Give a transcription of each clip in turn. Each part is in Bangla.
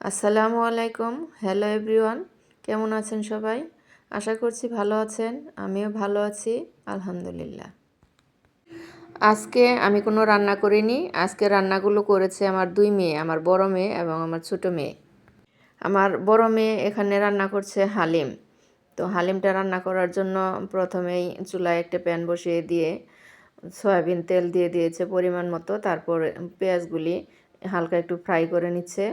আসসালামু আলাইকুম। হ্যালো এভরিওয়ান কেমন আছেন সবাই? আশা করছি ভালো আছেন, আমিও ভালো আছি, আলহামদুলিল্লাহ। আজকে আমি কোনো রান্না করিনি, আজকে রান্নাগুলো করেছে আমার দুই মেয়ে, আমার বড় মেয়ে এবং আমার ছোট মেয়ে। আমার বড় মেয়ে এখানে রান্না করছে হালিম। তো হালিমটা রান্না করার জন্য প্রথমেই চুলায় একটা প্যান বসিয়ে দিয়ে সয়াবিন তেল দিয়ে দিয়েছে পরিমাণ মতো, তারপর পেঁয়াজগুলি হালকা একটু ফ্রাই করে নিচ্ছে।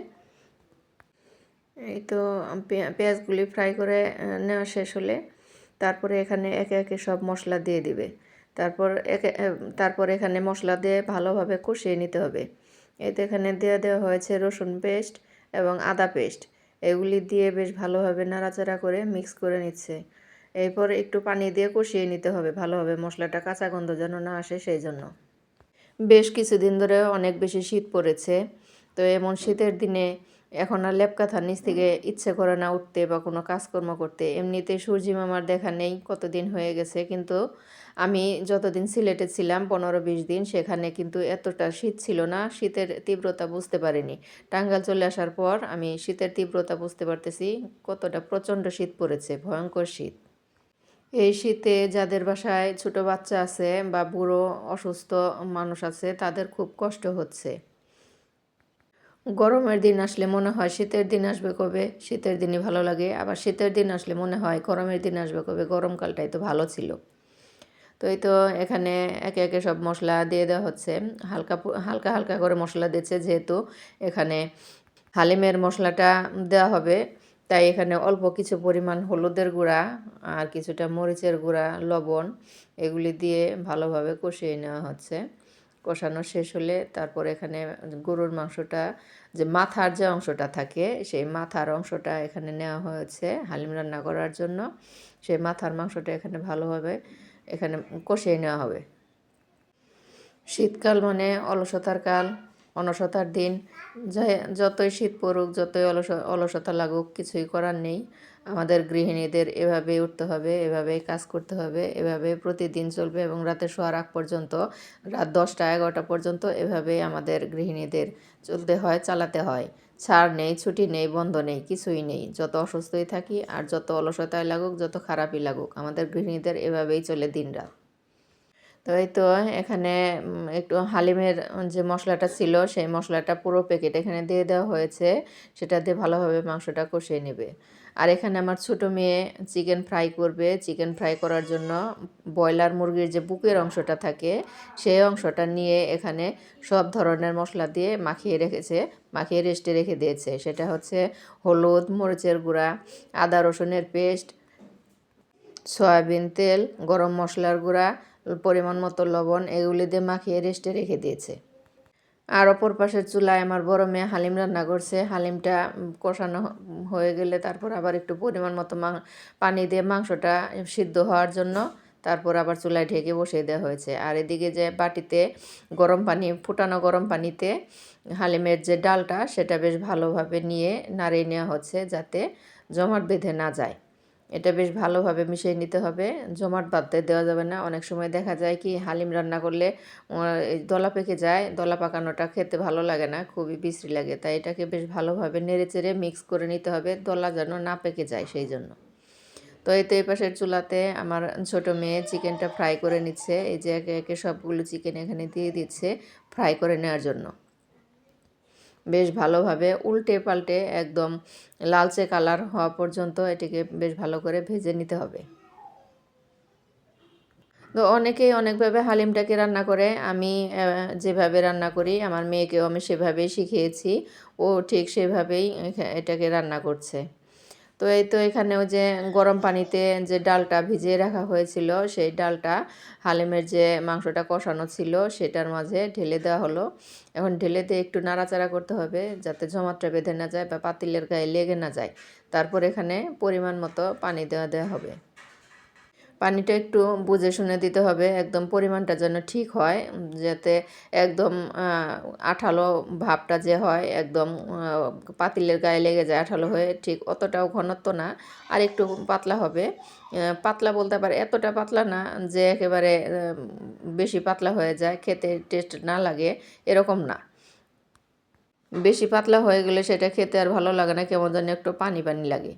এই তো পেঁয়াজগুলি ফ্রাই করে নেওয়া শেষ হলে তারপরে এখানে একে একে সব মশলা দিয়ে দিবে। তারপর একে তারপর এখানে মশলা দিয়ে ভালোভাবে কষিয়ে নিতে হবে। এতে এখানে দেওয়া দেওয়া হয়েছে রসুন পেস্ট এবং আদা পেস্ট। এগুলি দিয়ে বেশ ভালোভাবে নাড়াচাড়া করে মিক্স করে নিচ্ছে। এরপর একটু পানি দিয়ে কষিয়ে নিতে হবে ভালোভাবে, মশলাটা কাঁচা গন্ধ যেন না আসে সেই জন্য। বেশ কিছুদিন ধরে অনেক বেশি শীত পড়েছে, তো এমন শীতের দিনে এখন আর লেপকাথার নিচ থেকে ইচ্ছে করে না উঠতে বা কোনো কাজকর্ম করতে। এমনিতে সূর্যি মামার দেখা নেই কতদিন হয়ে গেছে কিন্তু আমি যতদিন সিলেটে ছিলাম পনেরো বিশ দিন সেখানে কিন্তু এতটা শীত ছিল না শীতের তীব্রতা বুঝতে পারিনি। টাঙ্গাল চলে আসার পর আমি শীতের তীব্রতা বুঝতে পারতেছি কতটা প্রচণ্ড শীত পড়েছে ভয়ঙ্কর শীত। এই শীতে যাদের বাসায় ছোট বাচ্চা আছে বা বুড়ো অসুস্থ মানুষ আছে তাদের খুব কষ্ট হচ্ছে। গরমের দিন আসলে মনে হয় শীতের দিন আসবে কবে? শীতের দিনই ভালো লাগে। আবার শীতের দিন আসলে মনে হয় গরমের দিন আসবে কবে? গরমকালটাই তো ভালো ছিল। তো এই তো এখানে একে একে সব মশলা দিয়ে দেওয়া হচ্ছে। হালকা হালকা হালকা করে মশলা দিচ্ছে যেহেতু এখানে হালিমের মশলাটা দেওয়া হবে। তাই এখানে অল্প কিছু পরিমাণ হলুদের গুঁড়া আর কিছুটা মরিচের গুঁড়া, লবণ এগুলি দিয়ে ভালোভাবে কষিয়ে নেওয়া হচ্ছে। কষানো শেষ হলে তারপর এখানে গরুর মাংসটা যে মাথার যে অংশটা থাকে, সেই মাথার অংশটা এখানে নেওয়া হয়েছে হালিম রান্না করার জন্য। সেই মাথার মাংসটা এখানে ভালোভাবে এখানে কষিয়ে নেওয়া হবে। শীতকাল মানে অলসতার কাল, অনসতার দিন। যতই শীত পড়ুক, যতই অলস অলসতা লাগুক, কিছুই করার নেই। আমাদের গৃহিণীদের এভাবেই উঠতে হবে, এভাবেই কাজ করতে হবে এভাবে প্রতিদিন চলবে এবং রাতে শোয়ার আগ পর্যন্ত, রাত দশটা এগারোটা পর্যন্ত এভাবেই আমাদের গৃহিণীদের চলতে হয়, চালাতে হয়। ছাড় নেই, ছুটি নেই, বন্ধ নেই, কিছুই নেই। যত অসুস্থই থাকি আর যত অলসতায় লাগুক, যত খারাপই লাগুক, আমাদের গৃহিণীদের এভাবেই চলে দিন রাত। তো এই তো এখানে একটু হালিমের যে মশলাটা ছিল, সেই মশলাটা পুরো প্যাকেট এখানে দিয়ে দেওয়া হয়েছে। সেটা দিয়ে ভালোভাবে মাংসটা কষিয়ে নেবে। আর এখানে আমার ছোট মেয়ে চিকেন ফ্রাই করবে। চিকেন ফ্রাই করার জন্য ব্রয়লার মুরগির যে বুকের অংশটা থাকে, সেই অংশটা নিয়ে এখানে সব ধরনের মশলা দিয়ে মাখিয়ে রেখেছে, মাখিয়ে রেস্টে রেখে দিয়েছে। সেটা হচ্ছে হলুদ, মরিচের গুঁড়া, আদা রসুনের পেস্ট, সয়াবিন তেল, গরম মশলার গুঁড়া, পরিমাণ মতো লবণ, এগুলি দিয়ে মাখিয়ে রেস্টে রেখে দিয়েছে। আর অপর পাশের চুলায় আমার বড় মেয়ে হালিম রান্না করছে। হালিমটা কষানো হয়ে গেলে তারপর আবার একটু পরিমাণ মতো মা পানি দিয়ে মাংসটা সিদ্ধ হওয়ার জন্য তারপর আবার চুলায় ঢেকে বসিয়ে দেওয়া হয়েছে। আর এদিকে যে বাটিতে গরম পানি, ফুটানো গরম পানিতে হালিমের যে ডালটা, সেটা বেশ ভালোভাবে নিয়ে নাড়িয়ে নেওয়া হচ্ছে যাতে জমাট বেঁধে না যায়। এটা বেশ ভালোভাবে মিশিয়ে নিতে হবে। জমাট বাঁধতে দেওয়া যাবে না। অনেক সময় দেখা যায় কি, হালিম রান্না করলে দলা পেকে যায়, দলা পাকানোটা খেতে ভালো লাগে না, খুবই বিশ্রী লাগে। তাই এটাকে বেশ ভালোভাবে নেড়ে চেড়ে মিক্স করে নিতে হবে, দলা যেন না পেকে যায় সেই জন্য। তো এই তো এই পাশের চুলাতে আমার ছোট মেয়ে চিকেনটা ফ্রাই করে নিচ্ছে। এই যে একে একে সবগুলো চিকেন এখানে দিয়ে দিচ্ছে ফ্রাই করে নেওয়ার জন্য। বেশ ভালোভাবে উল্টে পাল্টে একদম লালচে কালার হওয়া পর্যন্ত এটিকে বেশ ভালো করে ভেজে নিতে হবে। তো অনেকেই অনেকভাবে হালিমটাকে রান্না করে। আমি যেভাবে রান্না করি, আমার মেয়েকেও আমি সেভাবেই শিখিয়েছি। ও ঠিক সেভাবেই এটাকে রান্না করছে। তো এই তো এখানেও যে গরম পানিতে যে ডালটা ভিজিয়ে রাখা হয়েছিল, সেই ডালটা হালিমের যে মাংসটা কষানো ছিল সেটার মাঝে ঢেলে দেওয়া হলো। এখন ঢেলে দিয়ে একটু নাড়াচাড়া করতে হবে যাতে জমাটটা বেঁধে না যায় বা পাতিলের গায়ে লেগে না যায়। তারপর এখানে পরিমাণ মতো পানি দেওয়া দেওয়া হবে। পানিটা একটু বুঝে শুনে দিতে হবে, একদম পরিমাণটা যেন ঠিক হয়, যাতে একদম আঠালো ভাবটা যে হয়, একদম পাতিলের গায়ে লেগে যায় আঠালো হয়ে, ঠিক অতটাও ঘনত্ব না, আর একটু পাতলা হবে। পাতলা বলতে পারে এতটা পাতলা না যে একেবারে বেশি পাতলা হয়ে যায়, খেতে টেস্ট না লাগে, এরকম না। বেশি পাতলা হয়ে গেলে সেটা খেতে আর ভালো লাগে না, কেমন জানি একটু পানি পানি লাগে।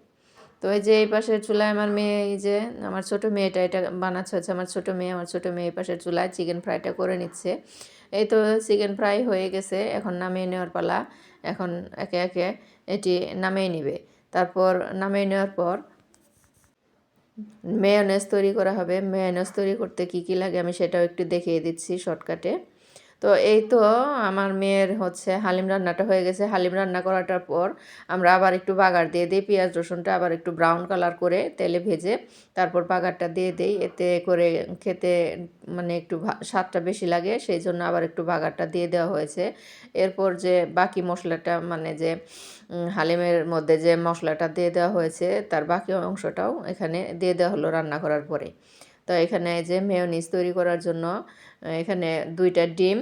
তো এই যে এই পাশের চুলায় আমার মেয়ে, এই যে আমার ছোট মেয়েটা, এটা বানাচ্ছে হচ্ছে আমার ছোট মেয়ে, আমার ছোট মেয়ে এই পাশের চুলায় চিকেন ফ্রাইটা করে নিচ্ছে। এই তো চিকেন ফ্রাই হয়ে গেছে, এখন নামিয়ে নেওয়ার পালা। এখন একে একে এটি নামিয়ে নিবে। তারপর নামিয়ে নেওয়ার পর মেয়নেজ তৈরি করা হবে। মেয়নেজ তৈরি করতে কি কি লাগে আমি সেটাও একটু দেখিয়ে দিচ্ছি শর্টকাটে তো এই তো আমার মেয়ের হচ্ছে হালিম রান্নাটা হয়ে গেছে। হালিম রান্না করাটার পর আমরা আবার একটু বাগার দিয়ে দিই। পেঁয়াজ, রসুনটা আবার একটু ব্রাউন কালার করে তেলে ভেজে তারপর বাগারটা দিয়ে দিই। এতে করে খেতে মানে একটু স্বাদটা বেশি লাগে। সেই জন্য আবার একটু বাগারটা দিয়ে দেওয়া হয়েছে। এরপর যে বাকি মশলাটা মানে যে হালিমের মধ্যে যে মশলাটা দিয়ে দেওয়া হয়েছে, তার বাকি অংশটাও এখানে দিয়ে দেওয়া হলো রান্না করার পরে। তো এখানে যে মেয়নিজ তৈরি করার জন্য এখানে দুইটা ডিম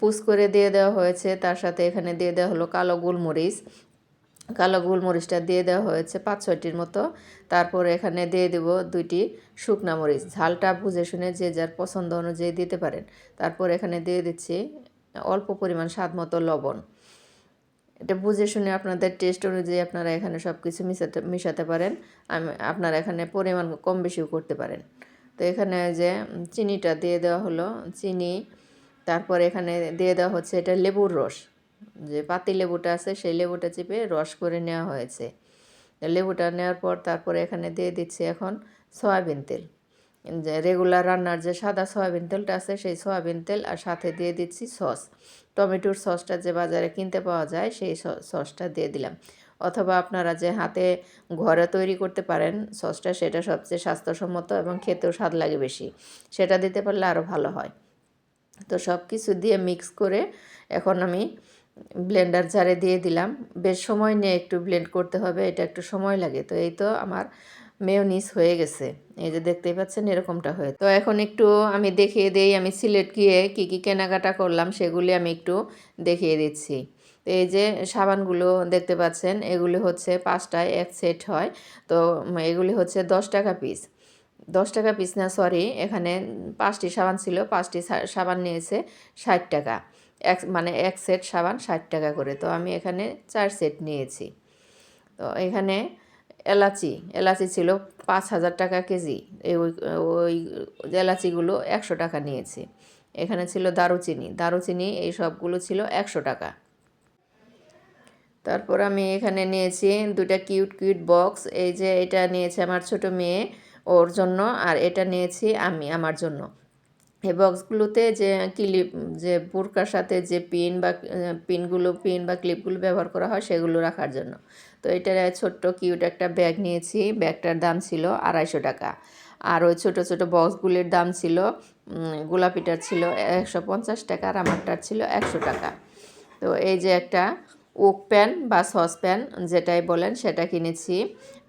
পুস করে দিয়ে দেওয়া হয়েছে। তার সাথে এখানে দিয়ে দেওয়া হলো কালো গোলমরিচ। কালো গোলমরিচটা দিয়ে দেওয়া হয়েছে পাঁচ ছয়টির মতো। তারপর এখানে দিয়ে দেব দুইটি শুকনা মরিচ। ঝালটা বুঝে শুনে যে যার পছন্দ অনুযায়ী দিতে পারেন। তারপর এখানে দিয়ে দিচ্ছি অল্প পরিমাণ স্বাদ মতো লবণ। এটা বুঝে শুনে আপনাদের টেস্ট অনুযায়ী আপনারা এখানে সব কিছু মিশাতে মিশাতে পারেন। আমি, আপনারা এখানে পরিমাণ কম বেশিও করতে পারেন। তো এখানে যে চিনিটা দিয়ে দেওয়া হলো, চিনি। তারপর এখানে দিয়ে দেওয়া হচ্ছে এটা লেবুর রস। যে পাতি লেবুটা আছে, সেই লেবুটা চেপে রস করে নেওয়া হয়েছে। লেবুটা নেওয়ার পর তারপরে এখানে দিয়ে দিচ্ছি এখন সয়াবিন তেল। যে রেগুলার রান্নার যে সাদা সয়াবিন তেলটা আছে, সেই সয়াবিন তেল আর সাথে দিয়ে দিচ্ছি সস। টমেটোর সসটা যে বাজারে কিনতে পাওয়া যায়, সেই সসটা দিয়ে দিলাম। অথবা আপনারা যে হাতে ঘরে তৈরি করতে পারেন, সসটা সেটা সবচেয়ে স্বাস্থ্যসম্মত এবং খেতেও স্বাদ লাগে বেশি। সেটা দিতে পারলে আরও ভালো হয়। তো সব কিছু দিয়ে মিক্স করে এখন আমি ব্লেন্ডার জারে দিয়ে দিলাম। বেশ সময় নিয়ে একটু ব্লেন্ড করতে হবে, এটা একটু সময় লাগে। তো এই তো আমার মেয়নিস হয়ে গেছে। এই যে দেখতেই পাচ্ছেন এরকমটা হয়ে তো এখন একটু আমি দেখিয়ে দিই, আমি সিলেট গিয়ে কী কী কেনাকাটা করলাম সেগুলি আমি একটু দেখিয়ে দিচ্ছি। তো এই যে সাবানগুলো দেখতে পাচ্ছেন, এগুলি হচ্ছে পাঁচটায় এক সেট হয়। তো এগুলি হচ্ছে দশ টাকা পিস। দশ টাকা পিস না সরি এখানে পাঁচটি সাবান ছিল, পাঁচটি সাবান নিয়েছে ষাট টাকা। এক মানে এক সেট সাবান ষাট টাকা করে। তো আমি এখানে চার সেট নিয়েছি। তো এখানে এলাচি এলাচি ছিল পাঁচ হাজার টাকা কেজি। এই ওই এলাচিগুলো একশো টাকা নিয়েছি। এখানে ছিল দারুচিনি। দারুচিনি এই সবগুলো ছিল একশো টাকা। তারপর আমি এখানে নিয়েছি দুটা কিউট কিউট বক্স। এই যে এটা নিয়েছে আমার ছোট মেয়ে ওর জন্য আর এটা নিয়েছি আমি আমার জন্য। এই বক্সগুলোতে যে ক্লিপ যে বোরকার সাথে যে পিন বা পিনগুলো পিন বা ক্লিপগুলো ব্যবহার করা হয় সেগুলো রাখার জন্য। তো এটা ছোট্ট কিউট একটা ব্যাগ নিয়েছি। ব্যাগটার দাম ছিল আড়াইশো টাকা। আর ওই ছোটো ছোটো বক্সগুলির দাম ছিল গোলাপিটার ছিল একশো পঞ্চাশ টাকা আর আমারটার ছিল একশো টাকা। তো এই যে একটা ওক প্যান বা সসপ্যান যেটাই বলেন সেটা কিনেছি।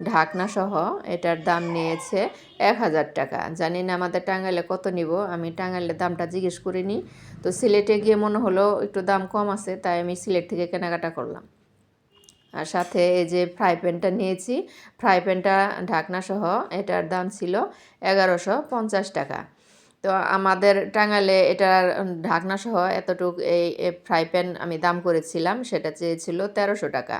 ঢাকনা সহ এটার দাম নিয়েছে এক হাজার টাকা। জানি না আমাদের টাঙ্গাইলে কত নিব, আমি টাঙ্গাইলের দামটা জিজ্ঞেস করিনি। তো সিলেটে গিয়ে মনে হলো একটু দাম কম আছে, তাই আমি সিলেট থেকে কেনাকাটা করলাম। আর সাথে এই যে ফ্রাই প্যানটা নিয়েছি, ফ্রাই প্যানটা ঢাকনা সহ এটার দাম ছিল এগারোশো পঞ্চাশ টাকা। তো আমাদের টাঙ্গালে এটার ঢাকনা সহ এতটুক এই ফ্রাই প্যান আমি দাম করেছিলাম, সেটা চেয়েছিল তেরোশো টাকা।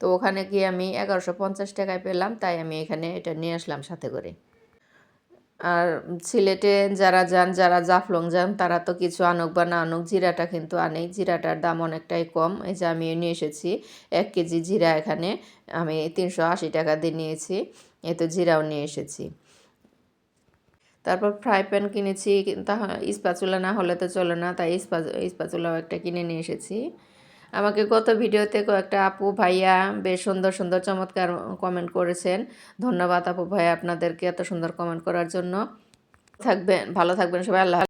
তো ওখানে গিয়ে আমি এগারোশো পঞ্চাশ টাকায় পেলাম, তাই আমি এখানে এটা নিয়ে আসলাম সাথে করে। আর সিলেটে যারা যান, যারা জাফলং যান, তারা তো কিছু আনুক বা না আনুক, জিরাটা কিন্তু আনেই। জিরাটার দাম অনেকটাই কম। এই যে আমি নিয়ে এসেছি এক কেজি জিরা এখানে, আমি তিনশো আশি টাকা দিয়ে নিয়েছি এ তো জিরাও নিয়ে এসেছি। তারপর ফ্রাই প্যান কিনেছি, তা ইস্পাচুলা না হলে তো চলে না, তাই ইস্পা ইস্পাচুলাও একটা কিনে নিয়ে এসেছি। আমাকে গত ভিডিওতে কয়েকটা আপু ভাইয়া বেশ সুন্দর সুন্দর, চমৎকার কমেন্ট করেছেন। ধন্যবাদ আপু ভাইয়া আপনাদেরকে এত সুন্দর কমেন্ট করার জন্য। থাকবেন, ভালো থাকবেন সবাই, আল্লাহ